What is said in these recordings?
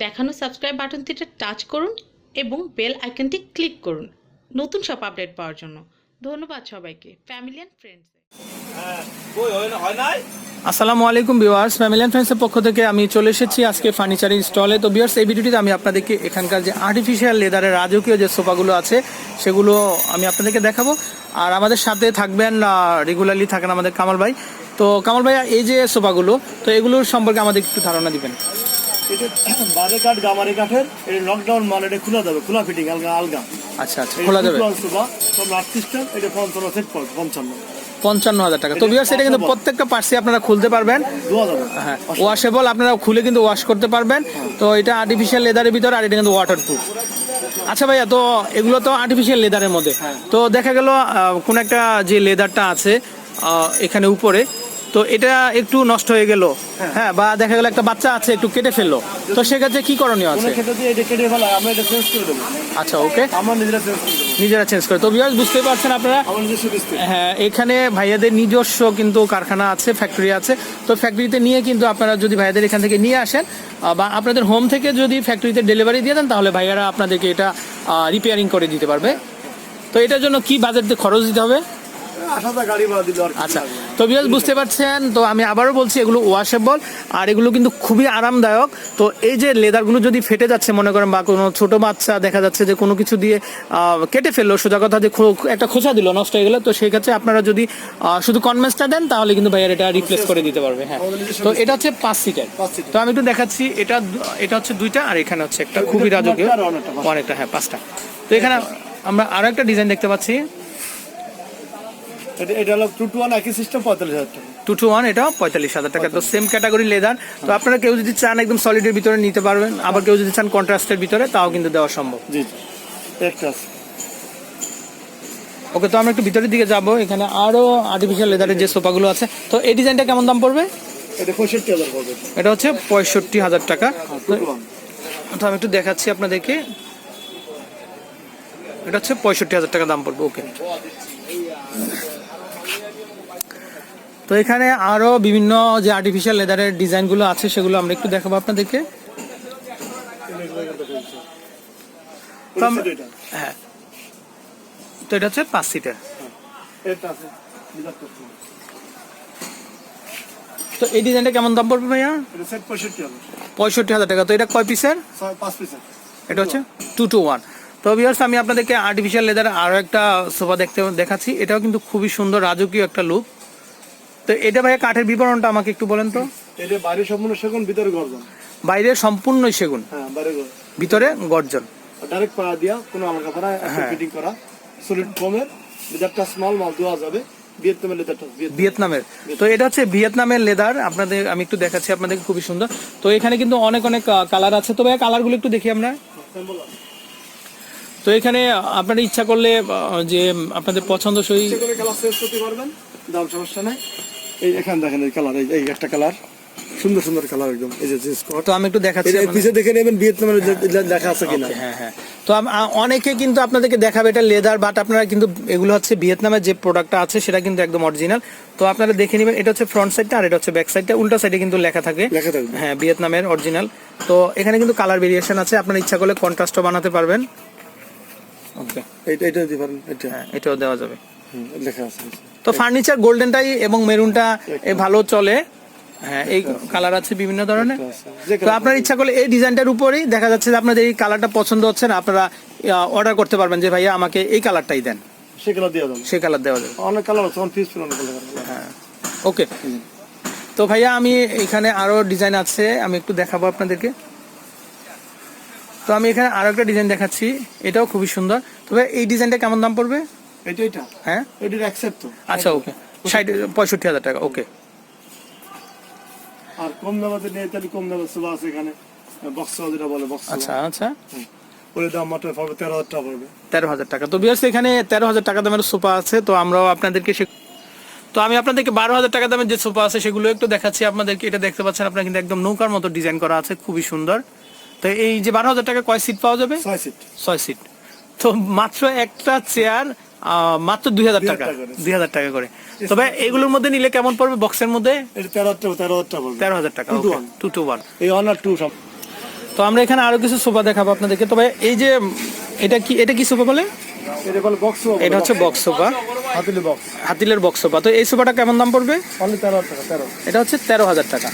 দেখানো subscribe বাটনটিতে touch করুন এবং বেল আইকনটি ক্লিক করুন। নতুন সব আপডেট পাওয়ার জন্য। ধন্যবাদ সবাইকে। ফ্যামিলি অ্যান্ড ফ্রেন্ডস আসসালামু আলাইকুম ভিউয়ার্স ফ্যামিলি অ্যান্ড ফ্রেন্ডসের পক্ষ থেকে আমি চলে এসেছি আজকে ফার্নিচারের স্টলে তো ভিউয়ার্স এই ভিডিওটিতে আমি আপনাদেরকে এখানকার যে আর্টিফিশিয়াল লেদারের রাজকীয় যে সোফাগুলো আছে সেগুলো আমি আপনাদেরকে দেখাবো। আর আমাদের সাথে থাকবেন রেগুলারলি থাকেন আমাদের কামাল ভাই। তো কামাল ভাই এই যে সোফাগুলো তো এগুলোর সম্পর্কে আমাদের একটু ধারণা দিবেন। এটা বাজে কাঠ গামারি কাঠের এটা লকডাউন মাল এটা খোলা যাবে খোলা ফিটিং আলগা আলগা। আচ্ছা আচ্ছা খোলা যাবে। সোফা সব আট সিস্টেম এটা পঞ্চান্ন সেট পঞ্চান্ন। পঞ্চান্ন হাজার টাকা। তো এটা কিন্তু প্রত্যেকটা পার্সি আপনারা খুলতে পারবেন। হ্যাঁ ওয়াশেবল আপনারা খুলে কিন্তু ওয়াশ করতে পারবেন। তো এটা আর্টিফিশিয়াল লেদারের ভিতরে আর এটা কিন্তু ওয়াটার প্রুফ আচ্ছা ভাইয়া তো এগুলো তো আর্টিফিশিয়াল লেদারের মধ্যে। তো দেখা গেল কোন একটা যে লেদারটা আছে এখানে উপরে তো এটা একটু নষ্ট হয়ে গেল। হ্যাঁ বা দেখা গেল একটা বাচ্চা আছে একটু কেটে ফেলল। তো সেক্ষেত্রে কি করণীয় আছে? আচ্ছা ওকে নিজেরা চেঞ্জ করে তো ভিউয়ার্স বুঝতেই পারছেন আপনারা? হ্যাঁ এখানে ভাইয়াদের নিজস্ব কিন্তু কারখানা আছে ফ্যাক্টরি আছে। তো ফ্যাক্টরিতে নিয়ে কিন্তু আপনারা যদি ভাইয়াদের এখান থেকে নিয়ে আসেন বা আপনাদের হোম থেকে যদি ফ্যাক্টরিতে ডেলিভারি দিয়ে দেন তাহলে ভাইয়ারা আপনাদেরকে এটা রিপেয়ারিং করে দিতে পারবে। তো এটার জন্য কি বাজেট খরচ দিতে হবে? আচ্ছা। তো বিয়াস বুঝতে পারছেন? তো আমি আবারও বলছি এগুলো ওয়াশেবল আর এগুলো কিন্তু খুবই আরামদায়ক। তো এই যে লেদারগুলো যদি ফেটে যাচ্ছে মনে করেন বা কোনো ছোট বাচ্চা দেখা যাচ্ছে যে কোনো কিছু দিয়ে কেটে ফেলল সোজা কথা যে একটা খোঁচা দিল নষ্ট হয়ে গেলো তো সেই ক্ষেত্রে আপনারা যদি শুধু কনভেন্সটা দেন তাহলে কিন্তু ভাইয়ার এটা রিপ্লেস করে দিতে পারবে হ্যাঁ। তো এটা হচ্ছে পাঁচ সিটার তো আমি একটু দেখাচ্ছি এটা এটা হচ্ছে দুইটা আর এখানে হচ্ছে একটা খুবই রাজকীয়। অনেকটা, অনেকটা হ্যাঁ পাঁচটা। তো এখানে আমরা আরও একটা ডিজাইন দেখতে পাচ্ছি। এটা এটা হলো টু টু ওয়ান একই সিস্টেম পঁয়তাল্লিশ হাজার টাকা। টু টু ওয়ান এটা পঁয়তাল্লিশ হাজার টাকা। তো সেম ক্যাটাগরি লেদার তো আপনারা কেউ যদি চান একদম সলিডের ভিতরে নিতে পারবেন আবার কেউ যদি চান কন্ট্রাস্টের ভিতরে তাও কিন্তু দেওয়া সম্ভব। জি একটা আছে। ওকে তো আমরা একটু ভিতরের দিকে যাব। এখানে আরও আর্টিফিশিয়াল লেদারের যে সোফাগুলো আছে। তো এই ডিজাইনটা কেমন দাম পড়বে? এটা পঁয়ষট্টি হাজার পড়বে। এটা হচ্ছে পঁয়ষট্টি হাজার টাকা। ওয়ান তো আমি একটু দেখাচ্ছি আপনাদেরকে। এটা হচ্ছে পঁয়ষট্টি হাজার টাকা দাম পড়বে ওকে। তো এখানে আরও বিভিন্ন যে আর্টিফিশিয়াল লেদারের ডিজাইনগুলো আছে সেগুলো আমরা একটু দেখাবো আপনাদেরকে। তো এটা। হ্যাঁ। তো এটা হচ্ছে পাঁচ সিটার। হবে। তো এই ডিজাইনটা কেমন দাম পড়বে ভাইয়া? পঁয়ষট্টি হাজার টাকা। তো এটা কয় পিসের এটা হচ্ছে টু টু ওয়ান তো ভিউয়ার্স আমি আপনাদেরকে আর্টিফিশিয়াল লেদার আরও একটা সোফা দেখতে দেখাচ্ছি। এটাও কিন্তু খুবই সুন্দর রাজকীয় একটা লুক তো এটা ভাইয়া কাঠের বিবরণটা আমাকে একটু বলেন তো। এটা বাইরে সম্পূর্ণ সেগুন ভিতরে গর্জন। বাইরে সম্পূর্ণ সেগুন। হ্যাঁ বাইরে ভিতরে গর্জন। ডাইরেক্ট পাড়া দিয়া কোনো আলগা পাড়া হ্যাঁ। ফিটিং করা। সলিড ফোমের লেদারটা স্মল মাল দেওয়া যাবে। ভিয়েতনামের লেদারটা ভিয়েতনামের। তো এটা হচ্ছে ভিয়েতনামের লেদার আপনাদের আমি একটু দেখাচ্ছি আপনাদের খুবই সুন্দর। তো এখানে কিন্তু অনেক অনেক কালার আছে। তো ভাইয়া কালারগুলো একটু দেখি আমরা। তো এখানে আপনারা ইচ্ছা করলে যে আপনাদের পছন্দসই করতে পারবেন। দাম সমস্যা নাই। এই এখানে দেখেন এই কালার এই এই একটা কালার সুন্দর সুন্দর কালার একদম। এই যে জিন্স কোট তো আমি একটু দেখাচ্ছি পিছে দেখে নেবেন ভিয়েতনামের লেখা আছে কিনা। হ্যাঁ হ্যাঁ। তো অনেকে কিন্তু আপনাদেরকে দেখাবে এটা লেদার বাট আপনারা কিন্তু এগুলো হচ্ছে ভিয়েতনামের যে প্রোডাক্টটা আছে সেটা কিন্তু একদম অরিজিনাল তো আপনারা দেখে নেবেন এটা হচ্ছে ফ্রন্ট সাইডটা আর এটা হচ্ছে ব্যাক সাইডটা উল্টা সাইডে কিন্তু লেখা থাকে। লেখা থাকবে হ্যাঁ ভিয়েতনামের অরিজিনাল তো এখানে কিন্তু কালার ভেরিয়েশন আছে। আপনার ইচ্ছা করলে কন্ট্রাস্টও বানাতে পারবেন। ওকে এইটা এটা দিতে পারেন এটা হ্যাঁ এটাও দেওয়া যাবে। লেখা আছে। তো ফার্নিচার গোল্ডেনটাই এবং মেরুনটা ভালো চলে। হ্যাঁ এই কালার আছে বিভিন্ন ধরনের। তো আপনার ইচ্ছা করলে এই ডিজাইনটার উপরেই দেখা যাচ্ছে যে আপনাদের এই কালারটা পছন্দ হচ্ছে না আপনারা অর্ডার করতে পারবেন যে ভাইয়া আমাকে এই কালারটাই দেন। সে কালার দেওয়া যাবে। অনেক কালার আছে অনেক পিস অনেক কালার হ্যাঁ ওকে তো ভাইয়া আমি এখানে আরও ডিজাইন আছে আমি একটু দেখাবো আপনাদেরকে। তো আমি এখানে আরও একটা ডিজাইন দেখাচ্ছি এটাও খুবই সুন্দর। তবে এই ডিজাইনটা কেমন দাম পড়বে? এটা এটা। হ্যাঁ? এটার অ্যাকসেপ্ট তো। আচ্ছা ওকে। ষাট পঁয়ষট্টি হাজার টাকা ওকে। আর কম দামাতে নিয়ে তাহলে কম দামের সোফা আছে এখানে। বক্স যেটা বলে বক্স আচ্ছা আচ্ছা। ওর দাম মাত্র পড়বে তেরো হাজার টাকা পড়বে। তেরো হাজার টাকা। তো বিয়ার্স এখানে তেরো হাজার টাকা দামের সোফা আছে তো আমরাও আপনাদেরকে সে তো আমি আপনাদেরকে বারো হাজার টাকা দামের যে সোফা আছে সেগুলো একটু দেখাচ্ছি আপনাদেরকে। এটা দেখতে পাচ্ছেন আপনার কিন্তু একদম নৌকার মতো ডিজাইন করা আছে খুবই সুন্দর। তো এই যে বারো হাজার টাকা কয় সিট পাওয়া যাবে? ছয় সিট ছয় সিট তো মাত্র একটা চেয়ার মাত্র দুই হাজার টাকা। দুই হাজার টাকা করে। তবে এগুলোর মধ্যে নিলে কেমন পড়বে বক্সের মধ্যে? এটা তেরো হাজার টাকা. টু টু ওয়ান এই আর টু সব। তো আমরা এখানে আরও কিছু সোফা দেখাবো আপনাদেরকে। তবে এই যে এটা কি এটা কি সোফা বলে? এটা বলে বক্স এটা হচ্ছে বক্স সোফা। হাতিলের বক্স সোফা। তো এই সোফাটা কেমন দাম পড়বে? এটা হচ্ছে তেরো হাজার টাকা।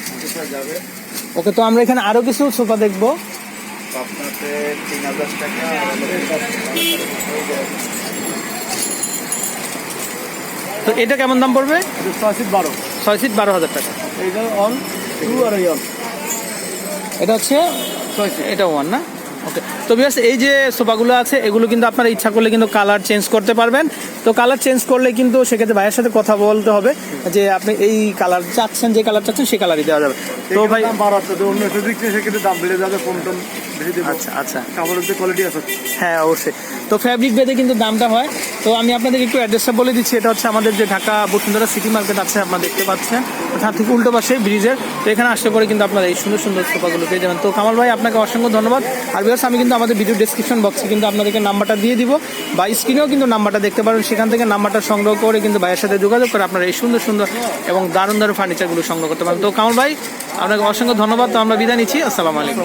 ওকে তো আমরা এখানে আরও কিছু সোফা দেখব। আপনাকে তিন হাজার টাকা। তো এটা কেমন দাম পড়বে? ছয় ফিট বারো। ছয় সিট বারো হাজার টাকা। এইটা অন টু আর এই অন এটা হচ্ছে? এটা ওয়ান না? ওকে তো বিয়াস এই যে সোফাগুলো আছে এগুলো কিন্তু আপনারা ইচ্ছা করলে কিন্তু কালার চেঞ্জ করতে পারবেন। তো কালার চেঞ্জ করলে কিন্তু সেক্ষেত্রে ভাইয়ের সাথে কথা বলতে হবে যে আপনি এই কালার চাচ্ছেন যে কালার চাচ্ছেন সেই কালারই দেওয়া যাবে। তো ভাই হাজার অন্য দিক থেকে সেক্ষেত্রে দাম বেড়ে যাবে কম টম বেশি দেবো। আচ্ছা আচ্ছা। কাপড়ের যে কোয়ালিটি আছে। হ্যাঁ অবশ্যই। তো ফ্যাব্রিক বেদে কিন্তু দামটা হয়। তো আমি আপনাদের একটু অ্যাড্রেসটা বলে দিচ্ছি। এটা হচ্ছে আমাদের যে ঢাকা বসুন্ধরা সিটি মার্কেট আছে আপনারা দেখতে পাচ্ছেন। তার থেকে উল্টো পাশে ব্রিজের তো এখানে আসতে পরে কিন্তু আপনারা এই সুন্দর সুন্দর সোফাগুলো পেয়ে যাবেন। তো কামাল ভাই আপনাকে অসংখ্য ধন্যবাদ। আর বিকজ আমি কিন্তু আমাদের ভিডিও ডেসক্রিপশন বক্সে কিন্তু আপনাদেরকে নাম্বারটা দিয়ে দিব। বা স্ক্রিনেও কিন্তু নাম্বারটা দেখতে পারেন। সেখান থেকে নাম্বারটা সংগ্রহ করে কিন্তু ভাইয়ের সাথে যোগাযোগ করে আপনারা এই সুন্দর সুন্দর এবং দারুণ দারুণ ফার্নিচারগুলো সংগ্রহ করতে পারেন। তো কামাল ভাই আপনাকে অসংখ্য ধন্যবাদ। তো আমরা বিদায় নিচ্ছি। আসসালামু আলাইকুম।